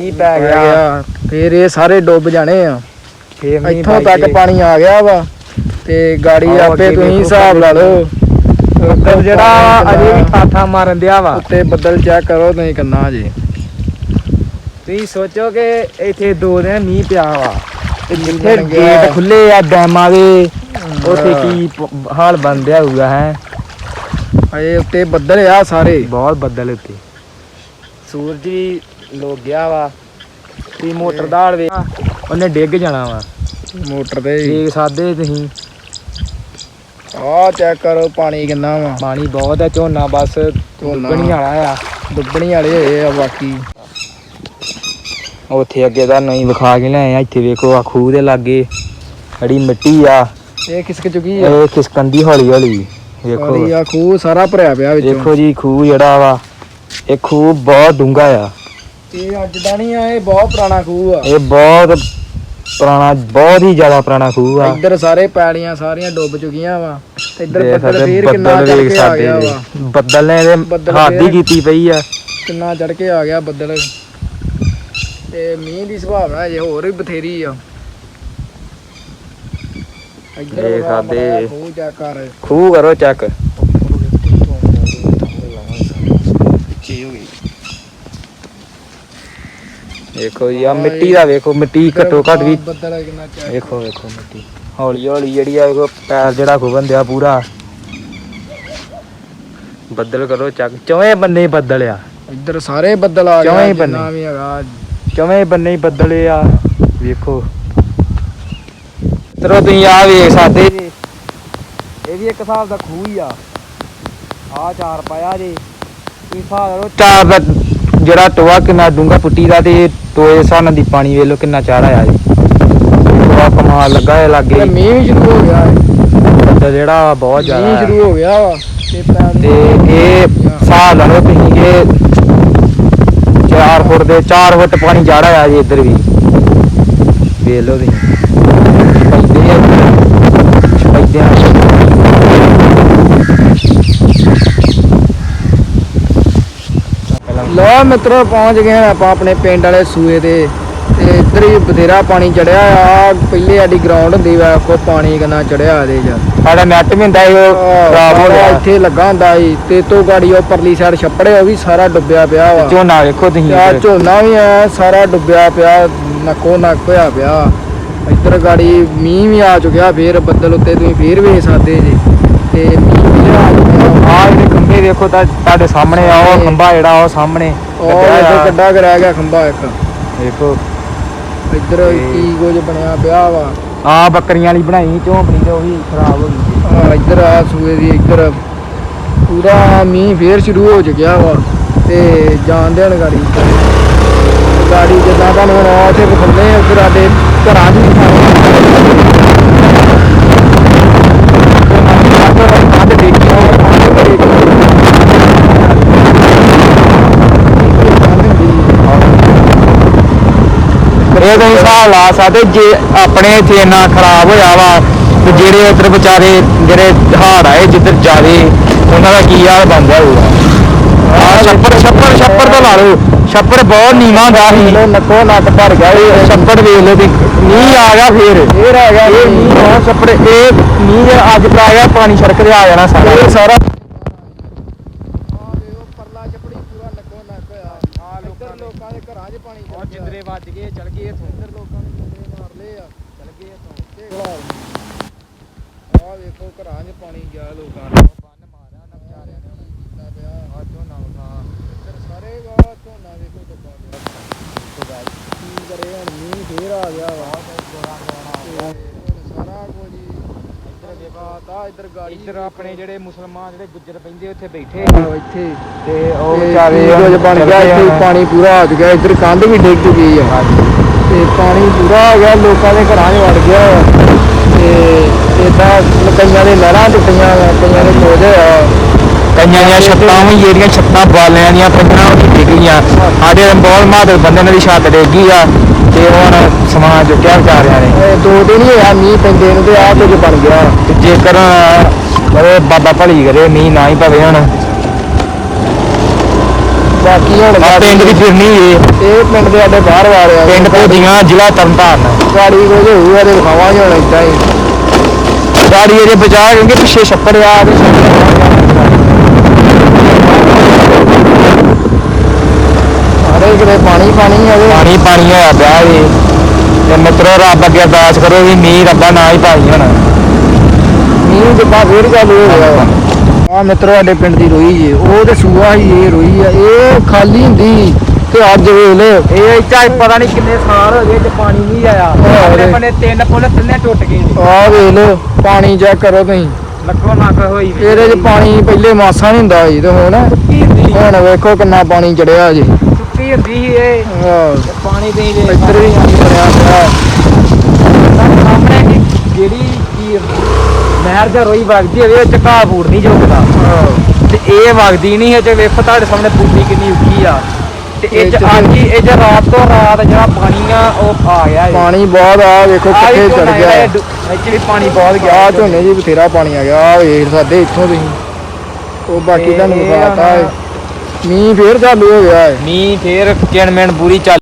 ਮੀਂਹ ਪੈ ਗਿਆ। ਫੇਰ ਇਹ ਸਾਰੇ ਡੁੱਬ ਜਾਣੇ ਆ। ਫੇਰ ਮੀਂਹ ਇੱਥੋਂ ਤੱਕ। ਪਾਣੀ ਆ ਗਿਆ ਵਾ। ਤੇ ਗਾੜੀ ਆਪੇ ਤੁਸੀਂ ਹਿਸਾਬ ਲਾ ਲਓ। ਬੱਦਲ ਜਿਹੜਾ ਅਜੇ ਵੀ ਠਾਠਾ ਮਾਰਨ ਦਿਆ ਵਾ। ਉੱਤੇ ਬੱਦਲ ਚੈੱਕ ਕਰੋ ਤੁਸੀਂ ਕਿੰਨਾ ਜੀ ਤੁਸੀਂ ਸੋਚੋ ਕਿ ਇੱਥੇ ਦੋ ਦਿਨ ਮੀਂਹ ਪਿਆ ਵਾ। ਤੇ ਜਿੱਥੇ ਬਣ। ਗੇਟ ਖੁੱਲੇ ਆ ਡੈਮਾਂ ਦੇ ਉੱਥੇ ਕੀ ਹਾਲ ਬੰਦਿਆ ਹੋਊਗਾ ਹੈ? ਅਜੇ ਉੱਤੇ ਬੱਦਲ ਆ ਸਾਰੇ। ਬਹੁਤ ਬੱਦਲ ਉੱਤੇ ਸੂਰਜ ਵੀ ਲੋਕ ਗਿਆ ਵਾ ਤੇ ਮੋਟਰ ਦਾਲ ਵੇ। ਉਹਨੇ ਡਿੱਗ ਜਾਣਾ ਵਾ। ਮੋਟਰ ਤੇ ਦੇਖ ਸਕਦੇ ਤੁਸੀਂ ਆਹ ਚੈੱਕ ਕਰੋ ਪਾਣੀ ਕਿੰਨਾ ਵਾ। ਪਾਣੀ ਬਹੁਤ ਹੈ ਝੋਨਾ ਬਸ ਝੋਨਾ। ਡੁੱਬਣੀ ਵਾਲਾ ਆ। ਡੁੱਬਣੀ ਵਾਲੇ ਹੋਏ ਆ ਬਾਕੀ। ਉੱਥੇ ਅੱਗੇ ਦਾ ਨਹੀਂ ਵਿਖਾ ਕੇ ਲਿਆਏ ਆ ਇੱਥੇ ਵੇਖੋ ਆ ਖੂਹ ਦੇ ਲਾਗੇ। ਜਿਹੜੀ ਮਿੱਟੀ ਆ। ਇਹ ਖਿਸਕ ਚੁੱਕੀ ਆ। ਇਹ ਖਿਸਕੰਦੀ ਹੌਲੀ ਹੌਲੀ। ਵੇਖੋ। ਹੌਲੀ ਆ ਖੂਹ ਸਾਰਾ ਭਰਿਆ ਪਿਆ ਵਿੱਚੋਂ। ਦੇਖੋ ਜੀ ਖੂਹ ਜਿਹੜਾ ਵਾ ਇਹ ਖੂਹ ਬਹੁਤ ਡੂੰਘਾ ਆ। ਇਹ ਅੱਜ ਦਾ ਨਹੀਂ ਆ ਇਹ ਬਹੁਤ ਪੁਰਾਣਾ ਖੂਹ ਆ। ਇਹ ਬਹੁਤ ਪੁਰਾਣਾ ਬਹੁਤ ਹੀ ਜ਼ਿਆਦਾ ਪੁਰਾਣਾ ਖੂਹ ਆ। ਇੱਧਰ ਸਾਰੇ ਪੈੜੀਆਂ ਸਾਰੀਆਂ ਡੁੱਬ ਚੁੱਕੀਆਂ ਵਾ। ਤੇ ਇੱਧਰ ਬੱਦਲ ਫੇਰ ਕਿੰਨਾ ਚੜ ਕੇ ਆ ਗਿਆ। ਵਾ। ਬੱਦਲ ਨੇ ਇਹਦੇ ਹੱਦ ਕੀਤੀ ਪਈ ਆ। ਕਿੰਨਾ ਚੜ ਕੇ ਆ ਗਿਆ ਬੱਦਲ। ਤੇ ਮੀਂਹ ਦੀ ਸੁਭਾਵਨਾ ਜੇ ਹੋਰ ਵੀ ਬਥੇਰੀ ਆ। ਇੱਧਰ ਇਹ ਸਾਡੇ- ਖੂਹ ਚੈੱਕ ਕਰ। ਖੂਹ ਕਰੋ ਚੱਕ। ਚੀ ਹੋ ਗਈ ਦੇਖੋ ਜੀ ਆ ਮਿੱਟੀ ਦਾ ਵੇਖੋ ਮਿੱਟੀ ਘੱਟੋ ਘੱਟ ਵੀ ਬੱਦਲ ਕਿੰਨਾ ਵੇਖੋ ਵੇਖੋ ਮਿੱਟੀ। ਹੌਲੀ ਹੌਲੀ ਜਿਹੜੀ ਆ ਵੇਖੋ ਪੈਰ ਜਿਹੜਾ ਖੁਬਨ ਦਿਆ ਪੂਰਾ। ਬੱਦਲ ਕਰੋ ਚੱਕ। ਚੌਵੇਂ ਬੰਨੇ ਹੀ ਬੱਦਲ ਆ। ਇੱਧਰ ਸਾਰੇ ਬੱਦਲ ਆ ਚੌਵੇਂ ਗਏ ਬੰਨੇ। ਵੀ ਹੈਗਾ ਚੌਵੇਂ ਬੰਨੇ ਹੀ ਬੱਦਲ ਆ ਵੇਖੋ। ਤਰੋ ਤੁਸੀਂ ਆ ਵੇਖ ਸਕਦੇ ਜੀ। ਇਹ ਵੀ ਇੱਕ ਹਿਸਾਬ ਦਾ ਖੂਹ ਹੀ ਆ। ਆ ਚਾਰ ਪਾਇਆ ਜੀ। ਤੁਸੀਂ ਹਿਸਾਬ ਕਰੋ ਚਾਰ ਦਾ ਜਿਹੜਾ ਟੋਆ ਕਿੰਨਾ ਡੂੰਗਾ ਪੁੱਟੀ ਦਾ ਤੇ ਟੋਏ ਸਾਨਾਂ ਦੀ ਪਾਣੀ ਵੇਖ ਲਓ ਕਿੰਨਾ ਚਾੜ ਆਇਆ ਜੀ। ਟੋਆ ਕਮਾਲ ਲੱਗਾ ਹੈ ਲਾਗੇ ਮੀਂਹ ਵੀ ਸ਼ੁਰੂ ਹੋ ਗਿਆ ਹੈ ਬੱਦਲ ਜਿਹੜਾ ਬਹੁਤ ਜ਼ਿਆਦਾ ਮੀਂਹ। ਸ਼ੁਰੂ ਹੋ। ਗਿਆ ਵਾ। ਤੇ ਇਹ ਹਿਸਾਬ ਲਾ ਲਓ ਤੁਸੀਂ ਕਿ 4 ਫੁੱਟ ਦੇ 4 ਫੁੱਟ ਪਾਣੀ ਚੜ ਆਇਆ ਜੀ ਇੱਧਰ ਵੀ। ਵੇਖ ਲਓ ਤੁਸੀਂ ਪੈਂਦੇ ਆ ਪੈਂਦੇ ਆ ਲੋ ਮਿੱਤਰੋ ਪਹੁੰਚ ਗਏ ਆਪਾਂ ਆਪਣੇ ਪਿੰਡ ਵਾਲੇ ਸੂਏ ਤੇ ਤੇ ਇੱਧਰ ਹੀ ਬਥੇਰਾ ਪਾਣੀ ਚੜਿਆ ਆ। ਪਹਿਲੇ ਸਾਡੀ ਗਰਾਊਂਡ ਹੁੰਦੀ ਵਾ ਕੋ ਪਾਣੀ ਕਿੰਨਾ ਚੜਿਆ ਇਹਦੇ ਚ। ਸਾਡਾ ਨੈਟ ਵੀ ਹੁੰਦਾ ਸੀ ਉਹ ਖਰਾਬ ਹੋ ਗਿਆ। ਇੱਥੇ ਲੱਗਾ ਹੁੰਦਾ ਸੀ ਤੇ ਤੋਂ ਗਾੜੀ ਉਹ ਪਰਲੀ ਸਾਈਡ ਛੱਪੜੇ ਉਹ ਵੀ ਸਾਰਾ ਡੁੱਬਿਆ ਪਿਆ ਵਾ। ਝੋਨਾ ਵੇਖੋ ਤੁਸੀਂ। ਇੱਧਰ। ਝੋਨਾ ਵੀ ਆ ਸਾਰਾ ਡੁੱਬਿਆ ਪਿਆ ਨੱਕੋ ਨੱਕ ਹੋਇਆ ਪਿਆ। ਇੱਧਰ ਗਾੜੀ ਮੀਂਹ ਵੀ ਆ ਚੁੱਕਿਆ ਫੇਰ ਬੱਦਲ ਉੱਤੇ ਤੁਸੀਂ ਫੇਰ ਵੇਖ ਸਕਦੇ ਜੀ। ਤੇ ਮੀਂਹ ਵੀ ਆ ਚੁੱਕਿਆ। ਆਹ ਜਿਹੜੇ ਖੰਭੇ ਵੇਖੋ ਤਾਂ ਤੁਹਾਡੇ ਸਾਹਮਣੇ ਆ ਉਹ ਖੰਭਾ ਜਿਹੜਾ ਉਹ ਸਾਹਮਣੇ। ਉਹ ਲੱਗਿਆ ਇੱਧਰ ਆ। ਕੱਡਾ ਕੁ ਰਹਿ ਗਿਆ ਖੰਭਾ ਇੱਕ। ਵੇਖੋ ਇੱਧਰ ਤੇ- ਕੀ ਕੁਝ ਬਣਿਆ ਪਿਆ ਵਾ। ਆ ਬੱਕਰੀਆਂ ਵਾਲੀ ਬਣਾਈ ਝੋਂਪੜੀ ਤੇ ਉਹ ਵੀ ਖਰਾਬ ਹੋ ਗਈ ਆ ਇੱਧਰ ਆ ਸੂਏ ਦੀ ਇੱਧਰ। ਪੂਰਾ ਮੀਂਹ ਫੇਰ ਸ਼ੁਰੂ ਹੋ ਚੁੱਕਿਆ ਵਾ ਤੇ ਜਾਣ ਦੇਣ ਗਾੜੀ। ਗਾੜੀ ਜਿੱਦਾਂ ਤੁਹਾਨੂੰ ਹੁਣ ਉੱਥੇ ਵਿਖਾਉਂਦੇ ਆ ਉੱਧਰ ਸਾਡੇ ਘਰਾਂ 'ਚ ਵੀ ਕੰਧ ਇਹ ਤਾਂ ਹਿਸਾਬ ਲਾ ਸਕਦੇ ਜੇ ਆਪਣੇ ਇੱਥੇ ਇੰਨਾ ਖਰਾਬ ਹੋਇਆ ਵਾ ਤੇ ਜਿਹੜੇ ਉਧਰ ਵਿਚਾਰੇ ਜਿਹੜੇ ਹਾੜ ਆਏ ਜਿੱਧਰ ਜਾਵੇ ਉਹਨਾਂ ਦਾ ਕੀ ਹਾਲ ਬਣ ਜਾਊਗਾ ਆ ਛੱਪੜ ਛੱਪੜ ਛੱਪੜ ਤੋਂ ਲਾ ਲਓ। ਛੱਪੜ ਬਹੁਤ ਨੀਵਾਂ ਹੁੰਦਾ ਸੀ। ਨੱਕੋ ਨੱਕ ਭਰ ਗਿਆ ਇਹ ਛੱਪੜ ਵੇਖ ਲਓ ਤੇ ਮੀਂਹ ਆ ਗਿਆ ਫੇਰ। ਫੇਰ ਆ ਗਿਆ ਇਹ ਮੀਂਹ ਛੱਪੜ ਇਹ ਮੀਂਹ ਅੱਜ ਪੈ ਗਿਆ ਪਾਣੀ ਸੜਕ ਤੇ ਆ ਜਾਣਾ ਸਾਰਾ। ਇਹ ਸਾਰਾ ਲੋਕਾਂ ਦੇ ਘਰਾਂ 'ਚ ਪਾਣੀ ਔਰ ਜਿੰਦਰੇ ਗਏ, ਚਲ ਗਏ ਇਥੋਂ। ਇੱਧਰ ਲੋਕਾਂ ਨੇ ਜਿੰਦਰੇ ਮਾਰ ਲਏ ਆ, ਚਲ ਗਏ ਇਥੋਂ। ਦੇਖ ਲਾ ਆਹ ਵੇਖੋ, ਘਰਾਂ 'ਚ ਪਾਣੀ ਗਿਆ ਲੋਕਾਂ ਨੇ। ਬੰਨ ਮਾਰਿਆ ਨਾ ਵਿਚਾਰਿਆਂ ਨੇ ਕੀਤਾ ਪਿਆ? ਆ ਝੋਨਾ ਵਿਖਾ ਇੱਧਰ ਸਾਰੇ ਗਾ ਝੋਨਾ ਵੇਖੋ ਡੁੱਬਾ ਪਿਆ। ਕੀ ਕਰੇ ਹੁਣ, ਮੀਂਹ ਫੇਰ ਆ ਗਿਆ ਵਾ। ਇੱਧਰ ਵੇਖਾ ਇੱਧਰ ਗਾੜੀ ਇੱਧਰ ਆਪਣੇ ਜਿਹੜੇ ਮੁਸਲਮਾਨ ਜਿਹੜੇ ਗੁੱਜਰ ਪੈਂਦੇ ਉੱਥੇ ਬੈਠੇ ਆਹੋ ਇੱਥੇ। ਤੇ ਉਹ ਤੇ ਵਿਚਾਰੇ ਕੀ ਕੁਝ ਬਣ ਗਿਆ ਇੱਥੇ ਪਾਣੀ ਪੂਰਾ ਆ ਚੁੱਕਿਆ ਇੱਧਰ ਕੰਧ ਵੀ ਡਿੱਗ ਚੁੱਕੀ ਆ। ਤੇ ਪਾਣੀ ਪੂਰਾ ਆ ਗਿਆ ਲੋਕਾਂ ਦੇ ਘਰਾਂ 'ਚ ਵੜ ਗਿਆ ਤੇ ਇਦਾਂ ਕਈਆਂ ਦੇ ਨਹਿਰਾਂ ਟੁੱਟੀਆਂ ਕਈਆਂ ਦੇ ਕੋਝੇ ਆ। ਕਈਆਂ ਦੀਆਂ ਛੱਤਾਂ ਵੀ ਜਿਹੜੀਆਂ ਛੱਤਾਂ ਬਾਲਿਆਂ ਦੀਆਂ ਪਈਆਂ ਉਹ ਡਿੱਗ ਗਈਆਂ। ਸਾਡੇ ਬਹੁਤ ਮਾਦਰ ਬੰਦੇ ਨੇ ਦੀ ਛੱਤ ਡਿੱਗ ਗਈ ਆ। ਤੇ ਹੁਣ ਸਮਾਨ ਚੁੱਕਿਆ ਵਿਚਾਰਿਆਂ ਨੇ। ਇਹ ਦੋ ਦਿਨ ਹੀ ਹੋਇਆ ਮੀਂਹ ਪੈਂਦੇ ਨੂੰ ਤੇ ਆਹ ਕੁਝ ਬਣ ਗਿਆ। ਤੇ ਜੇਕਰ ਉਹ ਬਾਬਾ ਭਲੀ ਕਰੇ ਮੀਂਹ ਨਾ ਹੀ ਪਵੇ ਹੁਣ। ਬਾਕੀ ਹੁਣ ਪਿੰਡ ਦੀ ਫਿਰਨੀ ਏ। ਇਹ ਪਿੰਡ ਦੇ ਸਾਡੇ ਬਾਹਰ ਵਾਲੇ ਆ ਪਿੰਡ ਭੋਦੀਆਂ ਜ਼ਿਲ੍ਹਾ ਤਰਨਤਾਰਨ। ਗਾੜੀ ਕੋਲ ਹੋਊਗਾ ਤੇ ਦਿਖਾਵਾਂਗੇ ਹੁਣ ਇਦਾਂ ਹੀ। ਗਾੜੀ ਇਹਦੇ ਬਚਾ ਕਿਉਂਕਿ ਪਿੱਛੇ ਛੱਪੜ ਆ ਤੇ ਕਿਤੇ ਪਾਣੀ ਪਾਣੀ ਆ ਇਹਦੇ। ਪਾਣੀ ਪਾਣੀ ਹੋਇਆ ਪਿਆ ਜੀ। ਤੇ ਮਿੱਤਰੋ ਰੱਬ ਅੱਗੇ ਅਰਦਾਸ ਕਰੋ ਵੀ ਮੀਂਹ ਰੱਬਾ ਨਾ ਹੀ ਪਾਈ ਹੁਣ। ਮੀਂਹ ਜਿੱਦਾਂ ਫੇਰ ਚਾਲੂ ਹੋ ਗਿਆ ਆ ਮਿੱਤਰੋ ਸਾਡੇ ਪਿੰਡ ਦੀ ਰੋਈ ਜੀ। ਉਹ ਤੇ ਸੂਆ ਹੀ ਇਹ ਰੋਈ ਆ। ਇਹ ਖਾਲੀ ਹੁੰਦੀ ਤੇ ਅੱਜ ਵੇਖ ਲਓ। ਇਹ ਇੱਥੇ ਪਤਾ ਨਹੀਂ ਕਿੰਨੇ ਸਾਲ ਹੋ ਗਏ ਤੇ ਪਾਣੀ ਨਹੀਂ ਆਇਆ। ਹਾਂ, ਆਪਣੇ। ਬੰਨੇ ਤਿੰਨ ਪੁੱਲ ਤਿੰਨੇ ਟੁੱਟ ਗਏ ਜੀ ਆ ਵੇਖ ਲਓ ਪਾਣੀ ਚੈੱਕ ਕਰੋ ਤੁਸੀਂ। ਲੱਖੋ ਲੱਖ ਹੋਈ ਵੀ। ਇਹਦੇ 'ਚ ਪਾਣੀ ਪਹਿਲੇ ਮਾਸਾ ਨਹੀਂ ਹੁੰਦਾ ਸੀ ਤੇ ਹੁਣ ਹੁੰਦੀ ਹੁਣ ਵੇਖੋ ਕਿੰਨਾ ਪਾਣੀ ਚੜਿਆ ਜੀ। ਸੁੱਕੀ ਹੁੰਦੀ ਸੀ ਇਹ। ਤੇ ਪਾਣੀ ਦੇ ਦੇ ਇੱਧਰ ਵੀ ਪਾਣੀ ਭਰਿਆ ਸਾਹਮਣੇ ਕਿ ਜਿਹੜੀ ਕੀ ਨਹਿਰ ਜਾਂ ਰੋਈ ਵਗਦੀ ਹੋਵੇ ਉਹ ਚ ਘਾਹ ਫੂੜ ਨਹੀਂ ਜੋਗਦਾ ਤੇ ਇਹ ਵਗਦੀ ਨਹੀਂ ਹੈ ਤੇ ਵੇਖੋ ਤੁਹਾਡੇ ਸਾਹਮਣੇ ਬੂਟੀ ਕਿੰਨੀ ਉੱਚੀ ਆ। ਤੇ ਇਹ ਚ ਅੱਜ ਹੀ ਇਹ ਚ ਰਾਤ ਤੋਂ ਰਾਤ ਜਿਹੜਾ ਪਾਣੀ ਆ ਉਹ ਆ ਗਿਆ ਹੈ ਪਾਣੀ ਬਹੁਤ ਆ ਵੇਖੋ ਕਿੱਥੇ ਚੜ ਗਿਆ। ਵੀ ਪਾਣੀ ਬਹੁਤ ਗਿਆ। ਆ ਝੋਨੇ ਜੀ ਬਥੇਰਾ ਪਾਣੀ ਆ ਗਿਆ। ਆ ਵੇਖ ਸਾਡੇ ਇੱਥੋਂ ਤੁਸੀਂ। ਉਹ ਬਾਕੀ ਤੁਹਾਨੂੰ ਹੈ ਮੀਂਹ ਫੇਰ ਚਾਲੂ ਹੋ ਗਿਆ ਹੈ। ਮੀਂਹ ਫੇਰ ਕਿਣ ਮਿਣ ਪੂਰੀ ਚੱਲ